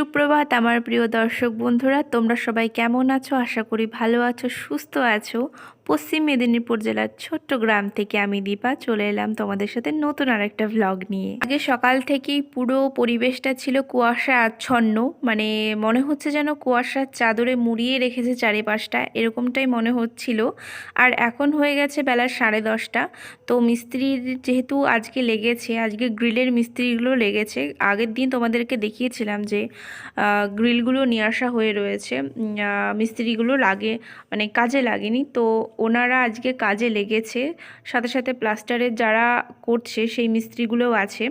সুপ্রভাত, আমার প্রিয় দর্শক বন্ধুরা, তোমরা সবাই কেমন আছো? আশা করি ভালো আছো, সুস্থ আছো। পশ্চিম মেদিনীপুর জেলার ছোট্ট গ্রাম থেকে আমি দীপা, চলে এলাম তোমাদের সাথে নতুন আর একটা ভ্লগ নিয়ে। আগে সকাল থেকেই পুরো পরিবেশটা ছিল কুয়াশা আচ্ছন্ন মানে মনে হচ্ছে যেন কুয়াশার চাদরে মুড়িয়ে রেখেছে চারিপাশটা, এরকমটাই মনে হচ্ছিল। আর এখন হয়ে গেছে বেলা সাড়ে দশটা। তো মিস্ত্রির যেহেতু আজকে লেগেছে, আজকে গ্রিলের মিস্ত্রিগুলো লেগেছে, আগের দিন তোমাদেরকে দেখিয়েছিলাম যে গ্রিলগুলো নিয়ে আসা হয়ে রয়েছে। মিস্ত্রিগুলো লাগে মানে কাজে লাগেনি। তো ওনারা আজকে কাজে লেগেছে। সাথে সাথে প্লাস্টারের যারা করছে সেই মিস্ত্রিগুলোও আছে।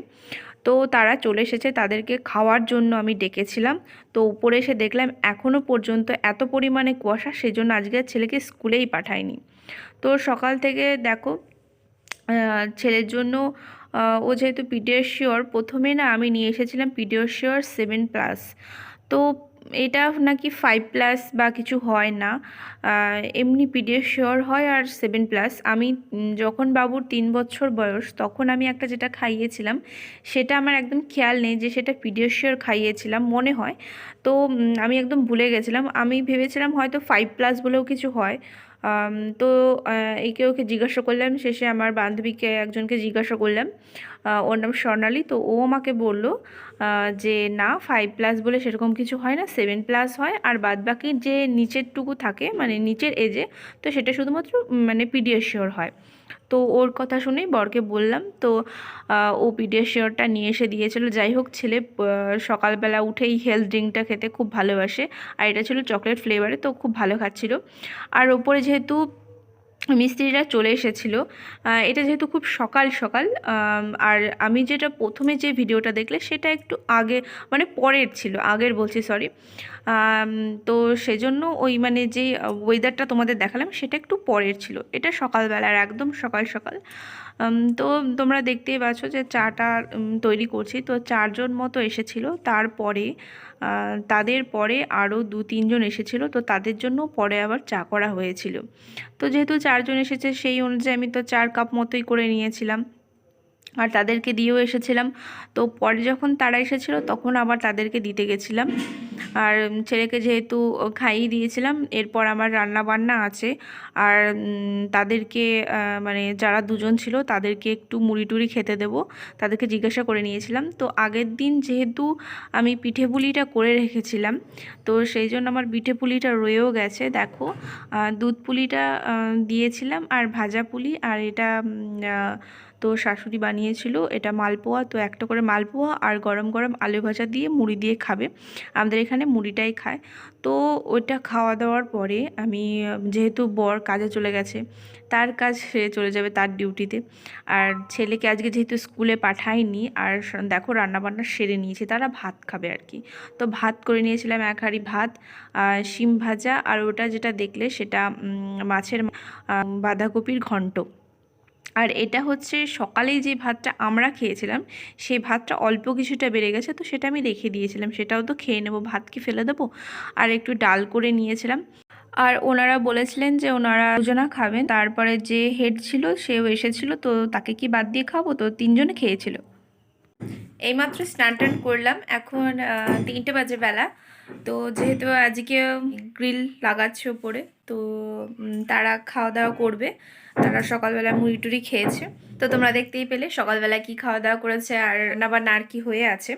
তো তারা চলে এসেছে, তাদেরকে খাওয়ার জন্য আমি ডেকেছিলাম। তো উপরে এসে দেখলাম এখনও পর্যন্ত এত পরিমাণে কুয়াশা, সেজন্য আজকে ছেলেকে স্কুলেই পাঠায়নি। তো সকাল থেকে দেখো ছেলের জন্য ও যেহেতু পিডিয়াশিওর, প্রথমে না আমি নিয়ে এসেছিলাম পিডিয়াশিওর সেভেন প্লাস। তো এটা নাকি ফাইভ প্লাস বা কিছু হয় না। এমনি পিডিয়াশিওর হয় আর সেভেন প্লাস আমি যখন বাবুর তিন বছর বয়স, তখন আমি একটা যেটা খাইয়েছিলাম, সেটা আমার একদম খেয়াল নেই যে সেটা পিডিয়াশিওর খাইয়েছিলাম, মনে হয়। তো আমি একদম ভুলে গেছিলাম। আমি ভেবেছিলাম হয়তো ফাইভ প্লাস বলেও কিছু হয়। তো একে ওকে জিজ্ঞাসা করলাম। শেষে আমার বান্ধবীকে একজনকে জিজ্ঞাসা করলাম। ওর নাম স্বর্ণালী। তো ও আমাকে বলল যে, না ফাইভ প্লাস বলে সেরকম কিছু হয় না সেভেন প্লাস হয়। আর বাদ বাকি যে, নিচেরটুকু থাকে মানে নিচের এজে, তো সেটা শুধুমাত্র মানে পিডিয়াশিওর হয়। তো ওর কথা শুনেই বরকে বললাম, তো ও পিডিয়াশিওরটা নিয়ে এসে দিয়েছিল। যাই হোক, ছেলে সকালবেলা উঠেই হেলথ ড্রিঙ্কটা খেতে খুব ভালোবাসে। আর এটা ছিল চকলেট ফ্লেভারে তো খুব ভালো খাচ্ছিল। আর ওপরে যেহেতু মিস্ত্রিরা চলে এসেছিল। এটা যেহেতু খুব সকাল সকাল আর আমি যেটা প্রথমে যে ভিডিওটা দেখলে সেটা একটু আগে মানে পরের ছিল, আগের বলছি সরি তো সেজন্য ওই মানে যে ওয়েদারটা তোমাদের দেখালাম সেটা একটু পরের ছিল। এটা সকালবেলার, একদম সকাল সকাল। তো তোমরা দেখতেই পাচ্ছ যে চাটা তৈরি করছি। তো চারজন মতো এসেছিল। তারপরে তাদের পরে আরও দু তিনজন এসেছিল। তো তাদের জন্য পরে আবার চা করা হয়েছিল। তো যেহেতু চারজন এসেছে, সেই অনুযায়ী আমি তো চার কাপ মতোই করে নিয়েছিলাম। আর তাদেরকে দিয়েও এসেছিলাম। তো পরে যখন তারা এসেছিল, তখন আবার তাদেরকে দিতে গেছিলাম। আর ছেলেকে যেহেতু খাইয়ে দিয়েছিলাম, এরপর আমার রান্না বান্না আছে। আর তাদেরকে মানে যারা দুজন ছিল, তাদেরকে একটু মুড়ি টুড়ি খেতে দেবো। তাদেরকে জিজ্ঞাসা করে নিয়েছিলাম। তো আগের দিন যেহেতু আমি পিঠে পুলিটা করে রেখেছিলাম, তো সেই জন্য আমার পিঠে পুলিটা রয়েও গেছে। দেখো দুধ পুলিটা দিয়েছিলাম আর ভাজা পুলি আর এটা তো শাশুড়ি বানিয়েছিল এটা মালপোয়া। তো একটা করে মালপোয়া আর গরম গরম আলু ভাজা দিয়ে মুড়ি দিয়ে খাবে। আমাদের এখানে মুড়িটাই খায়। তো ওইটা খাওয়া দাওয়ার পরে আমি, যেহেতু বর কাজে চলে গেছে, তার কাজ সে চলে যাবে তার ডিউটিতে। আর ছেলেকে আজকে যেহেতু স্কুলে পাঠায়নি, আর দেখো রান্নাবান্না সেরে নিয়েছে, তারা ভাত খাবে আর কি। তো ভাত করে নিয়েছিলাম এক হাঁড়ি ভাত শিম ভাজা, আর ওটা যেটা দেখলে সেটা মাছের বাঁধাকপির ঘন্ট। আর এটা হচ্ছে সকালেই যে ভাতটা আমরা খেয়েছিলাম, সেই ভাতটা অল্প কিছুটা বেড়ে গেছে, তো সেটা আমি রেখে দিয়েছিলাম, সেটাও তো খেয়ে নেব, ভাত কি ফেলে দেবো? আর একটু ডাল করে নিয়েছিলাম। আর ওনারা বলেছিলেন যে ওনারা দুজনা খাবেন, তারপরে যে হেড ছিল সেও এসেছিল, তো তাকে কি বাদ দিয়ে খাব? তো তিনজনে খেয়েছিল। এইমাত্র স্নান টান করলাম, এখন তিনটে বাজে বেলা, তো যেহেতু আজকে গ্রিল লাগাচ্ছে ওপরে, তো তারা খাওয়া দাওয়া করবে। তারা সকালবেলা মুড়ি টুড়ি খেয়েছে। তো তোমরা দেখতেই পেলে সকালবেলা কি খাওয়া দাওয়া করেছে আর না নার কি হয়ে আছে।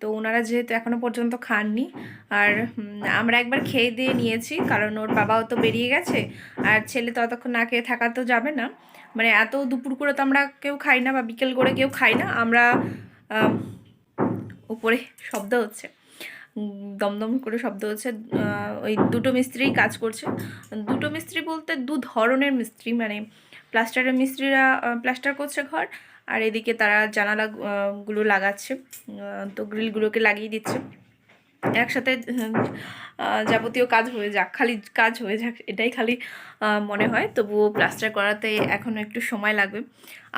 তো ওনারা যেহেতু এখনও পর্যন্ত খাননি আর আমরা একবার খেয়ে দিয়ে নিয়েছি কারণ ওর বাবাও তো বেরিয়ে গেছে আর ছেলে ততক্ষণ না খেয়ে থাকা তো যাবে না। মানে এত দুপুর করে তো আমরা কেউ খাই না বা বিকেল করে কেউ খাই না, আমরা উপরে শব্দ হচ্ছে। দমদম করে শব্দ হচ্ছে ওই দুটো মিস্ত্রি কাজ করছে। দুটো মিস্ত্রি বলতে দু ধরনের মিস্ত্রি মানে প্লাস্টারের মিস্ত্রিরা প্লাস্টার করছে ঘর, আর এদিকে তারা জানালাগুলো গুলো লাগাচ্ছে তো গ্রিলগুলোকে লাগিয়ে দিচ্ছে। একসাথে যাবতীয় কাজ হয়ে যাক, খালি কাজ হয়ে যাক, এটাই খালি মনে হয়। তবুও প্লাস্টার করাতে এখনও একটু সময় লাগবে।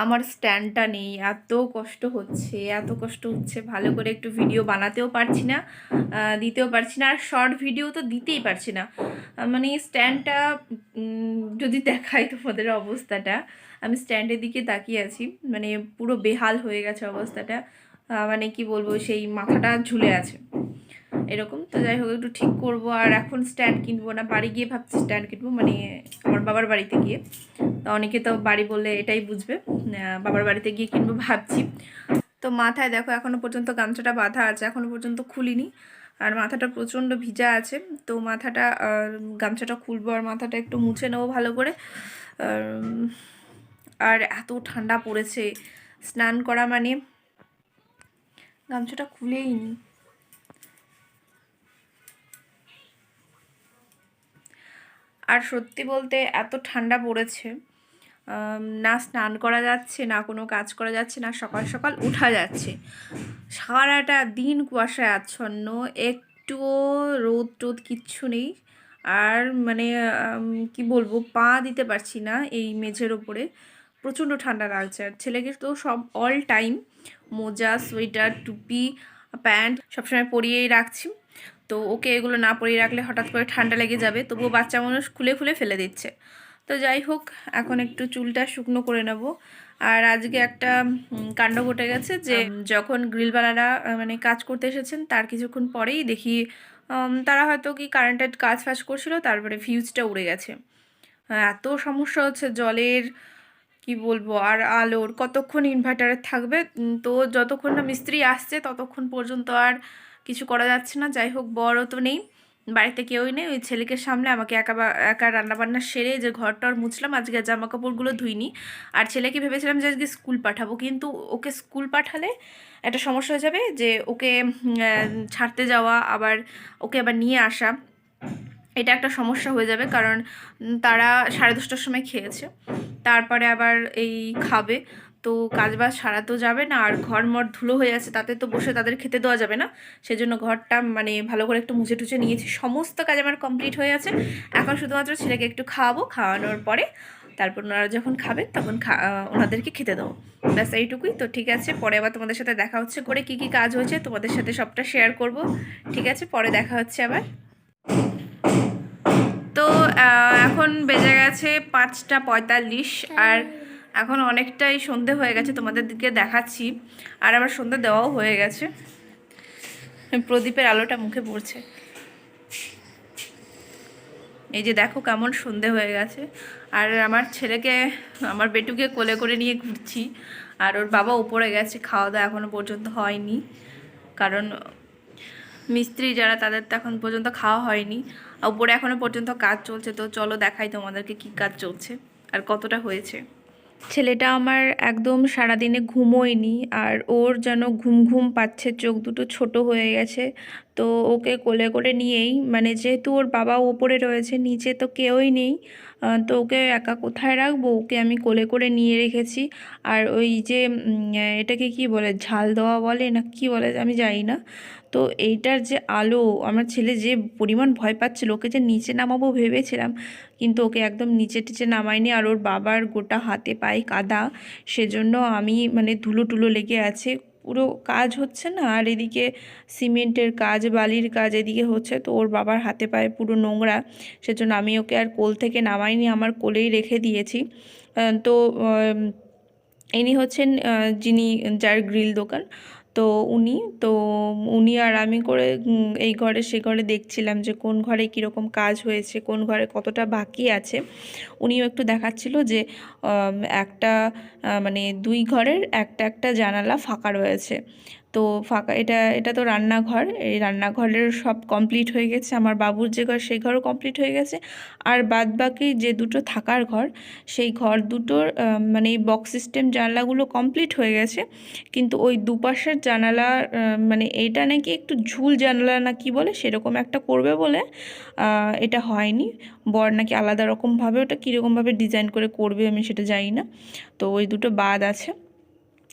আমার স্ট্যান্ডটা নেই, এত কষ্ট হচ্ছে, এত কষ্ট হচ্ছে, ভালো করে একটু ভিডিও বানাতেও পারছি না দিতেও পারছি না, আর শর্ট ভিডিও তো দিতেই পারছি না। মানে স্ট্যান্ডটা যদি দেখাই তোমাদের অবস্থাটা, আমি স্ট্যান্ডের দিকে তাকিয়ে আছি মানে পুরো বেহাল হয়ে গেছে অবস্থাটা মানে কি বলব, সেই মাথাটা ঝুলে আছে। এরকম। তো যাই হোক, একটু ঠিক করব। আর এখন স্ট্যান্ড কিনবো না। বাড়ি গিয়ে ভাবছি স্ট্যান্ড কিনবো মানে আমার বাবার বাড়িতে গিয়ে। তো অনেকে তো বাড়ি বললে এটাই বুঝবে। বাবার বাড়িতে গিয়ে কিনবো ভাবছি। তো মাথায় দেখো, এখনও পর্যন্ত গামছাটা বাঁধা আছে। এখনও পর্যন্ত খুলিনি। আর মাথাটা প্রচণ্ড ভিজা আছে। তো মাথাটা গামছাটা খুলবো আর মাথাটা একটু মুছে নেব ভালো করে। আর এত ঠান্ডা পড়েছে। স্নান করা মানে গামছাটা খুলেই নি আর সত্যি বলতে এত ঠান্ডা পড়েছে। না স্নান করা যাচ্ছে, না কোনো কাজ করা যাচ্ছে, না সকাল সকাল উঠা যাচ্ছে। সারাটা দিন কুয়াশায় আচ্ছন্ন, একটুও রোদ টোদ কিচ্ছু নেই। আর মানে কি বলব, পা দিতে পারছি না এই মেঝের ওপরে। প্রচণ্ড ঠান্ডা লাগছে। আর ছেলেকে তো সব অল টাইম মোজা, সোয়েটার, টুপি, প্যান্ট সবসময় পরিয়েই রাখছি। তো ওকে এগুলো না পরিয়ে রাখলে হঠাৎ করে ঠান্ডা লেগে যাবে তবুও বাচ্চা মানুষ খুলে খুলে ফেলে দিচ্ছে। তো যাই হোক এখন একটু চুলটা শুকনো করে নেব। আর আজকে একটা কাণ্ড ঘটে গেছে যে যখন গ্রিলওয়ালারা আহ, মানে কাজ করতে এসেছেন তার কিছুক্ষণ পরেই দেখি তারা হয়তো কি কারেন্টের কাজ ফাজ করছিল তারপরে ফিউজটা উড়ে গেছে। এত সমস্যা হচ্ছে জলের কি বলব আর আলোর কতক্ষণ ইনভার্টারে থাকবে? তো যতক্ষণ না মিস্ত্রি আসছে ততক্ষণ পর্যন্ত আর কিছু করা যাচ্ছে না। যাই হোক বড়ও তো নেই। বাড়িতে কেউই নেই। ওই ছেলেকে সামলে আমাকে একা একা রান্নাবান্না সেরে যে ঘরটর মুছলাম, আজকে জামা কাপড়গুলো ধুইনি। আর ছেলেকে ভেবেছিলাম যে আজকে স্কুল পাঠাবো, কিন্তু ওকে স্কুল পাঠালে একটা সমস্যা হয়ে যাবে যে ওকে ছাড়তে যাওয়া, আবার ওকে আবার নিয়ে আসা, এটা একটা সমস্যা হয়ে যাবে কারণ তারা সাড়ে দশটার সময় খেয়েছে। তারপরে আবার এই খাবে। তো কাজ বাজ সারা তো যাবে না, আর ঘর মর ধুলো হয়ে আছে, তাতে তো বসে তাদের খেতে দেওয়া যাবে না। সেজন্য ঘরটা মানে ভালো করে একটু মুছে টুছে নিয়েছি। সমস্ত কাজ আমার কমপ্লিট হয়ে আছে। এখন শুধুমাত্র ছেলেকে একটু খাওয়াবো, খাওয়ানোর পরে তারপর ওনারা যখন খাবে তখন ওনাদেরকে খেতে দেবো। ব্যাস এইটুকুই। তো ঠিক আছে, পরে আবার তোমাদের সাথে দেখা হচ্ছে করে কি কি কাজ হয়েছে, তোমাদের সাথে সবটা শেয়ার করব। ঠিক আছে, পরে দেখা হচ্ছে আবার। তো এখন বেজে গেছে পাঁচটা পঁয়তাল্লিশ, আর এখন অনেকটাই সন্ধে হয়ে গেছে, তোমাদের দিকে দেখাচ্ছি। আর আমার সন্ধে দেওয়াও হয়ে গেছে। প্রদীপের আলোটা মুখে পড়ছে। এই যে দেখো কেমন সন্ধে হয়ে গেছে। আর আমার ছেলেকে, আমার বেটুকে কোলে করে নিয়ে ঘুরছি। আর ওর বাবা উপরে গেছে খাওয়া দাওয়া এখনও পর্যন্ত হয়নি। কারণ মিস্ত্রি যারা, তাদের তো এখন পর্যন্ত খাওয়া হয়নি। আর উপরে এখনও পর্যন্ত কাজ চলছে, তো চলো দেখাই তোমাদেরকে কি কাজ চলছে আর কতটা হয়েছে। ছেলেটা আমার একদম সারাদিনে ঘুমোয়নি আর ওর যেন ঘুম ঘুম পাচ্ছে, চোখ দুটো ছোট হয়ে গেছে। তো ওকে কোলে করে নিয়েই মানে যেহেতু ওর বাবা ওপরে রয়েছে, নিচে তো কেউই নেই তো ওকে একা কোথায় রাখব? ওকে আমি কোলে করে নিয়ে রেখেছি। আর ওই যে এটাকে কি বলে, ঝাল দেওয়া বলে না কি বলে আমি জানি না। তো এইটার যে আলো, আমার ছেলে যে পরিমাণ ভয় পাচ্ছিল, ওকে যে নিচে নামাবো ভেবেছিলাম, কিন্তু ওকে একদম নিচে টিচে নামাইনি আর ওর বাবার গোটা হাতে পায়ে কাদা, সেজন্য আমি মানে ধুলো টুলো লেগে আছে। পুরো কাজ হচ্ছে না, আর এদিকে সিমেন্টের কাজ, বালির কাজ এদিকে হচ্ছে। তো ওর বাবার হাতে পায়ে পুরো নোংরা, সেজন্য আমি ওকে আর কোল থেকে নামাইনি, আমার কোলেই রেখে দিয়েছি। তো ইনি হচ্ছেন যিনি যার গ্রিল দোকান। তো উনি তো উনি আর আমি করে এই ঘরে, সে ঘরে দেখছিলাম যে কোন ঘরে কীরকম কাজ হয়েছে, কোন ঘরে কতটা বাকি আছে। উনিও একটু দেখাচ্ছিল যে একটা মানে দুই ঘরের একটা একটা জানালা ফাঁকা রয়েছে। তো ফাঁকা, এটা এটা তো রান্নাঘর, এই রান্নাঘরের সব কমপ্লিট হয়ে গেছে, আমার বাবুর যে ঘর, সেই ঘরও কমপ্লিট হয়ে গেছে, আর বাদ বাকি যে দুটো থাকার ঘর, সেই ঘর দুটোর মানে এই বক্স সিস্টেম জানলাগুলো কমপ্লিট হয়ে গেছে, কিন্তু ওই দুপাশের জানালা মানে এটা নাকি একটু ঝুল জানালা না কি বলে, সেরকম একটা করবে বলে এটা হয়নি, বর নাকি আলাদা রকমভাবে ওটা কীরকমভাবে ডিজাইন করে করবে আমি সেটা জানি না, তো ওই দুটো বাদ আছে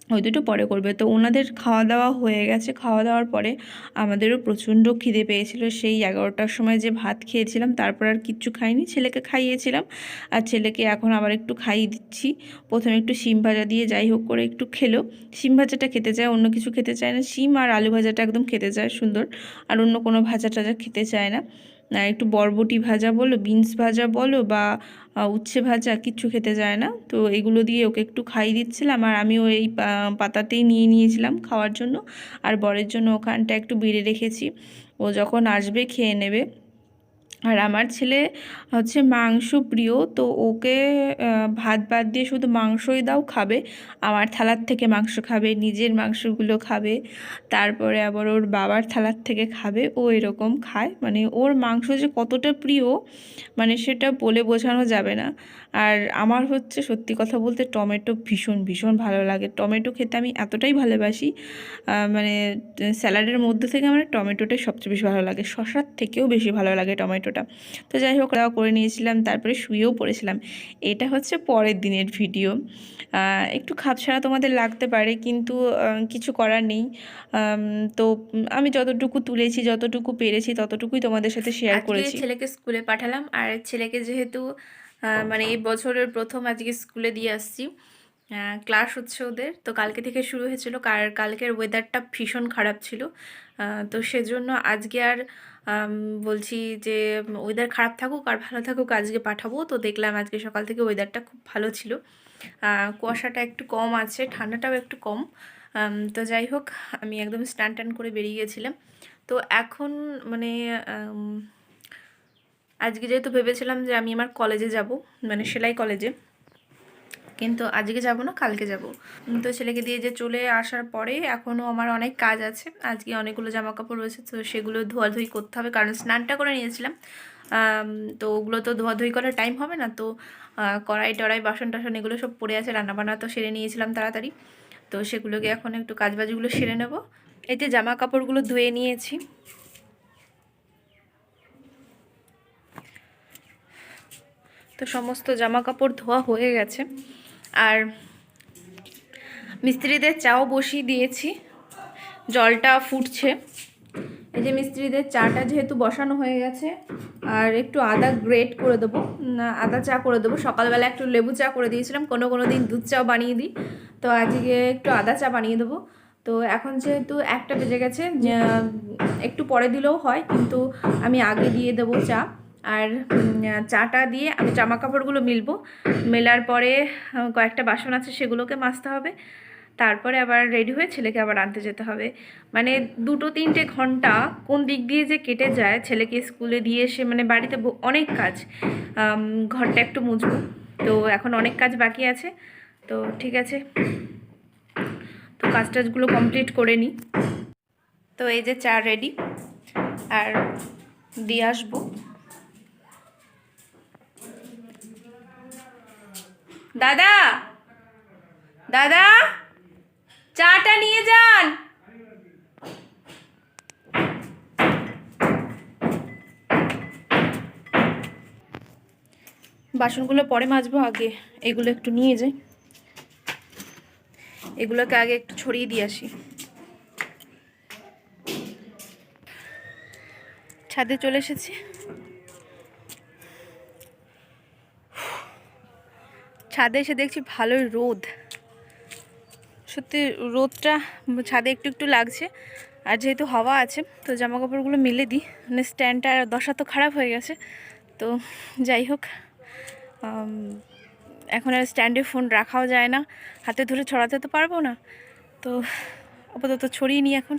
ওই দুটো পরে করবে। তো ওনাদের খাওয়া দাওয়া হয়ে গেছে। খাওয়া দাওয়ার পরে আমাদেরও প্রচণ্ড খিদে পেয়েছিল। সেই এগারোটার সময় যে ভাত খেয়েছিলাম, তারপর আর কিচ্ছু খাইনি। ছেলেকে খাইয়েছিলাম। আর ছেলেকে এখন আবার একটু খাইয়ে দিচ্ছি। প্রথমে একটু শিম ভাজা দিয়ে যাই হোক করে একটু খেলো। শিম ভাজাটা খেতে চায়, অন্য কিছু খেতে চায় না। শিম আর আলু ভাজাটা একদম খেতে চায় সুন্দর। আর অন্য কোনো ভাজা টাজা খেতে চায় না। একটু বরবটি ভাজা বলো, বিনস ভাজা বলো বা উচ্ছে ভাজা কিচ্ছু খেতে যায় না। তো এগুলো দিয়ে ওকে একটু খাই দিচ্ছিলাম আর আমি ওই পাতাতেই নিয়ে নিয়েছিলাম খাওয়ার জন্য। আর বরের জন্য ওখানটা একটু বেড়ে রেখেছি। ও যখন আসবে খেয়ে নেবে। আর আমার ছেলে হচ্ছে মাংস প্রিয়, তো ওকে ভাত ভাত বাদ দিয়ে শুধু মাংসই দাও, খাবে। আমার থালার থেকে মাংস খাবে, নিজের মাংসগুলো খাবে। তারপরে আবার ওর বাবার থালার থেকে খাবে, ও এরকম খায়। মানে ওর মাংস যে কতটা প্রিয় মানে সেটা বলে বোঝানো যাবে না। আর আমার হচ্ছে সত্যি কথা বলতে টমেটো ভীষণ ভীষণ ভালো লাগে। টমেটো খেতে আমি এতটাই ভালোবাসি মানে স্যালাডের মধ্যে থেকে আমার টমেটোটাই সবচেয়ে বেশি ভালো লাগে। শশার থেকেও বেশি ভালো লাগে টমেটোটা। তো যাই হোক দেওয়া করে নিয়েছিলাম তারপরে শুয়েও পড়েছিলাম। এটা হচ্ছে পরের দিনের ভিডিও। একটু খাপছাড়া তোমাদের লাগতে পারে কিন্তু কিছু করার নেই। তো আমি যতটুকু তুলেছি যতটুকু পেরেছি ততটুকুই তোমাদের সাথে শেয়ার করেছি। ছেলেকে স্কুলে পাঠালাম আর ছেলেকে যেহেতু মানে এই বছরের প্রথম আজকে স্কুলে দিয়ে আসছি। ক্লাস হচ্ছে ওদের। তো কালকে থেকে শুরু হয়েছিল। কার, কালকের ওয়েদারটা ভীষণ খারাপ ছিল। তো সেজন্য আজকে আর বলছি যে ওয়েদার খারাপ থাকুক আর ভালো থাকুক আজকে পাঠাবো। তো দেখলাম আজকে সকাল থেকে ওয়েদারটা খুব ভালো ছিল। কুয়াশাটা একটু কম আছে, ঠান্ডাটাও একটু কম। তো যাই হোক, আমি একদম স্টান টান করে বেরিয়ে গেছিলাম। তো এখন মানে আজকে যেহেতু ভেবেছিলাম যে আমি আমার কলেজে যাব মানে সেলাই কলেজে কিন্তু আজকে যাব না কালকে যাব। তো ছেলেকে দিয়ে যে চলে আসার পরে এখনও আমার অনেক কাজ আছে। আজকে অনেকগুলো জামা কাপড় রয়েছে তো সেগুলো ধোয়াধুয়ি করতে হবে। কারণ স্নানটা করে নিয়েছিলাম। তো ওগুলো তো ধোয়াধুয়ি করার টাইম হবে না তো কড়াই টড়াই বাসন টাসন এগুলো সব পড়ে আছে রান্নাবান্না তো সেরে নিয়েছিলাম তাড়াতাড়ি। তো সেগুলোকে এখন একটু কাজবাজগুলো সেরে নেব। এতে যে জামা কাপড়গুলো ধুয়ে নিয়েছি তো সমস্ত জামা কাপড় ধোয়া হয়ে গেছে। আর মিস্ত্রিদের চাও বসিয়ে দিয়েছি। জলটা ফুটছে। এই যে মিস্ত্রিদের চাটা যেহেতু বসানো হয়ে গেছে, আর একটু আদা গ্রেট করে দেবো। আদা চা করে দেবো। সকালবেলা একটু লেবু চা করে দিয়েছিলাম, কোনো কোনো দিন দুধ চাও বানিয়ে দিই। তো আজকে একটু আদা চা বানিয়ে দেবো। তো এখন যেহেতু একটা বেজে গেছে একটু পরে দিলেও হয়, কিন্তু আমি আগে দিয়ে দেবো চা। আর চাটা দিয়ে আমি জামা কাপড়গুলো মিলবো। মেলার পরে কয়েকটা বাসন আছে সেগুলোকে মাজতে হবে। তারপরে আবার রেডি হয়ে ছেলেকে আবার আনতে যেতে হবে। মানে দুটো তিনটে ঘণ্টা কোন দিক দিয়ে যে কেটে যায়, ছেলেকে স্কুলে দিয়ে এসে মানে বাড়িতে অনেক কাজ। ঘরটা একটু মুছবো। তো এখন অনেক কাজ বাকি আছে। তো ঠিক আছে। তো কাজ টাজগুলো কমপ্লিট করে নিই। তো এই যে চা রেডি। আর দিয়ে আসব। দাদা দাদা, চাটা নিয়ে যান। বাসনগুলো পরে মাজবো আগে, এগুলো একটু নিয়ে যাই। এগুলোকে আগে একটু ছড়িয়ে দিয়ে আসি। ছাদে চলে এসেছি। ছাদে এসে দেখছি ভালোই রোদ। সত্যি রোদটা ছাদে একটু একটু লাগছে। আর যেহেতু হাওয়া আছে, তো জামা কাপড়গুলো মিলে দিই। মানে স্ট্যান্ডটা দশা তো খারাপ হয়ে গেছে। তো যাই হোক এখন আর স্ট্যান্ডে ফোন রাখাও যায় না। হাতে ধরে ছড়াতে তো পারব না। তো আপাতত ছড়িয়ে নিই এখন।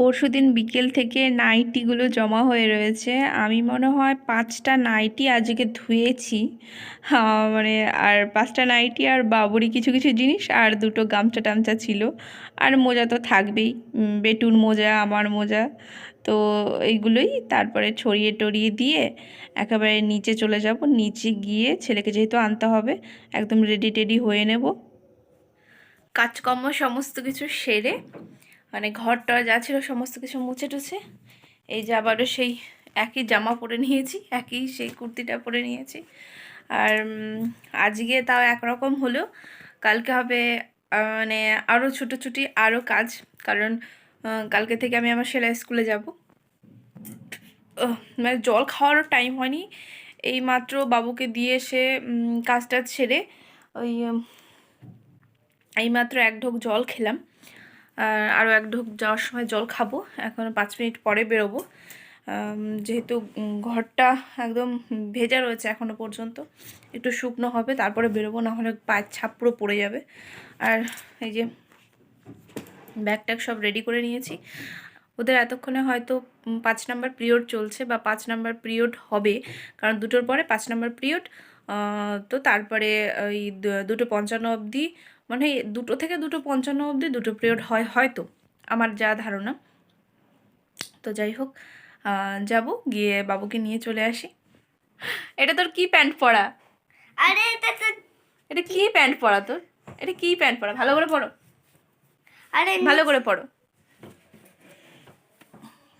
পরশুদিন বিকেল থেকে নাইটিগুলো জমা হয়ে রয়েছে। আমি মনে হয় পাঁচটা নাইটি আজকে ধুয়েছি। মানে আর পাঁচটা নাইটি আর বাবুরি কিছু কিছু জিনিস আর দুটো গামছা টামছা ছিল। আর মোজা তো থাকবেই। বেটুর মোজা, আমার মোজা। তো এইগুলোই তারপরে ছড়িয়ে টড়িয়ে দিয়ে একেবারে নিচে চলে যাব। নিচে গিয়ে ছেলেকে যেহেতু আনতে হবে, একদম রেডি টেডি হয়ে নেব। কাজকর্ম সমস্ত কিছু সেরে মানে ঘরটা যা ছিল সমস্ত কিছু মুছে টুছে। এই যে আবারও সেই একই জামা পরে নিয়েছি একই সেই কুর্তিটা পরে নিয়েছি। আর আজকে তাও একরকম হলো। কালকে হবে মানে আরও ছুটোছুটি আরও কাজ। কারণ কালকে থেকে আমি আমার সেলাই স্কুলে যাব। মানে জল খাওয়ারও টাইম হয়নি। এই মাত্র বাবুকে দিয়ে এসে কাজটা সেরে ওই উম, এইমাত্র এক ঢোক জল খেলাম। আরও এক ঢোক যাওয়ার সময় জল খাব। এখন পাঁচ মিনিট পরে বেরোবো। যেহেতু ঘরটা একদম ভেজা রয়েছে এখনও পর্যন্ত, একটু শুকনো হবে, তারপরে বেরোবো না হলে পায়ের ছাপ পুরো পড়ে যাবে। আর এই যে ব্যাগ ট্যাগ সব রেডি করে নিয়েছি। ওদের এতক্ষণে হয়তো পাঁচ নাম্বার পিরিয়ড চলছে বা পাঁচ নাম্বার পিরিয়ড হবে, কারণ দুটোর পরে পাঁচ নাম্বার পিরিয়ড তো তারপরে ওই দুটো পঞ্চান্ন অবধি মানে দুটো থেকে দুটো পঞ্চান্ন অবধি দুটো পিরিয়ড হয় হয়তো আমার যা ধারণা। তো যাই হোক যাব গিয়ে বাবুকে নিয়ে চলে আসি। এটা তোর কি প্যান্ট পরা? আরে এটা তো এটা কি প্যান্ট পরা তোর? এটা কি প্যান্ট পরা? ভালো করে পড়ো আরে ভালো করে পড়ো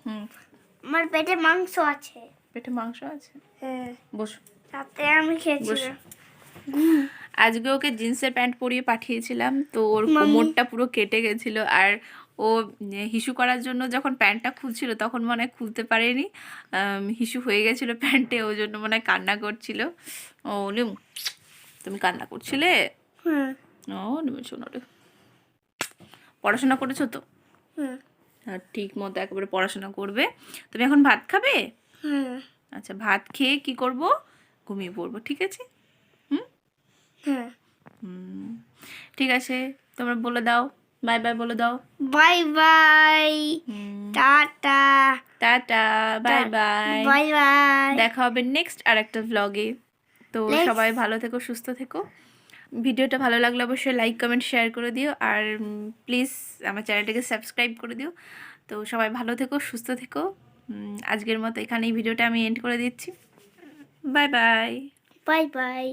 হুম। আমার পেটে মাংস আছে। পেটে মাংস আছে? হ্যাঁ। বসো। রাতে আমি খেয়েছিলাম। বসো। আজকে ওকে জিন্সের প্যান্ট পরিয়ে পাঠিয়েছিলাম তো ওর। কোমরটা পুরো কেটে গেছিল আর ও হিসু করার জন্য যখন প্যান্টটা খুলছিল তখন মনে হয় খুলতে পারেনি। হিসু হয়ে গেছিল প্যান্টে ওই জন্য মনে হয় কান্না করছিল। ও তুমি কান্না করছিলে? হুম ও শোনো পড়াশোনা করেছ তো? আর ঠিক মতো একেবারে পড়াশোনা করবে। তুমি এখন ভাত খাবে? হুম আচ্ছা ভাত খেয়ে কি করব? ঘুমিয়ে পড়ব ঠিক আছে? হুম ঠিক আছে তোমরা বলে দাও। বাই বাই বলে দাও। Bye bye. Tata. Tata bye bye. Bye bye. দেখা হবে নেক্সট আর একটা ব্লগে তো সবাই ভালো থেকো সুস্থ থেকো। ভিডিওটা ভালো লাগলে অবশ্যই লাইক কমেন্ট শেয়ার করে দিও। আর প্লিজ আমার চ্যানেলটাকে সাবস্ক্রাইব করে দিও। তো সবাই ভালো থেকো সুস্থ থেকো। আজকের মতো এখানেই ভিডিওটা আমি এন্ড করে দিচ্ছি। Bye bye. Bye bye.